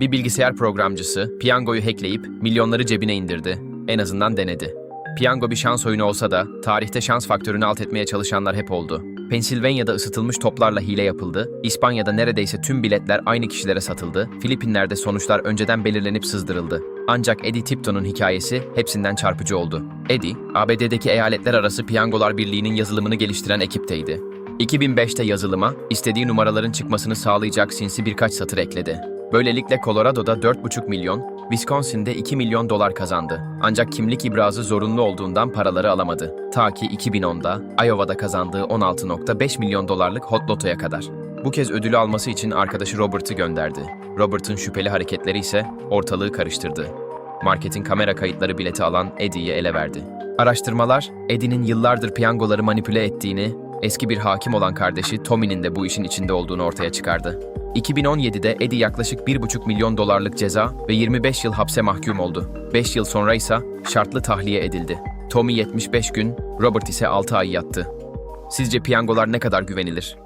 Bir bilgisayar programcısı piyangoyu hackleyip milyonları cebine indirdi. En azından denedi. Piyango bir şans oyunu olsa da tarihte şans faktörünü alt etmeye çalışanlar hep oldu. Pensilvanya'da ısıtılmış toplarla hile yapıldı, İspanya'da neredeyse tüm biletler aynı kişilere satıldı, Filipinler'de sonuçlar önceden belirlenip sızdırıldı. Ancak Eddie Tipton'un hikayesi hepsinden çarpıcı oldu. Eddie, ABD'deki eyaletler arası piyangolar birliğinin yazılımını geliştiren ekipteydi. 2005'te yazılıma, istediği numaraların çıkmasını sağlayacak sinsi birkaç satır ekledi. Böylelikle Colorado'da 4,5 milyon, Wisconsin'de 2 milyon dolar kazandı. Ancak kimlik ibrazı zorunlu olduğundan paraları alamadı. Ta ki 2010'da Iowa'da kazandığı 16.5 milyon dolarlık Hot Loto'ya kadar. Bu kez ödülü alması için arkadaşı Robert'ı gönderdi. Robert'ın şüpheli hareketleri ise ortalığı karıştırdı. Marketin kamera kayıtları bileti alan Eddie'yi ele verdi. Araştırmalar, Eddie'nin yıllardır piyangoları manipüle ettiğini, eski bir hakim olan kardeşi Tommy'nin de bu işin içinde olduğunu ortaya çıkardı. 2017'de Eddie yaklaşık 1,5 milyon dolarlık ceza ve 25 yıl hapse mahkum oldu. 5 yıl sonra ise şartlı tahliye edildi. Tommy 75 gün, Robert ise 6 ay yattı. Sizce piyangolar ne kadar güvenilir?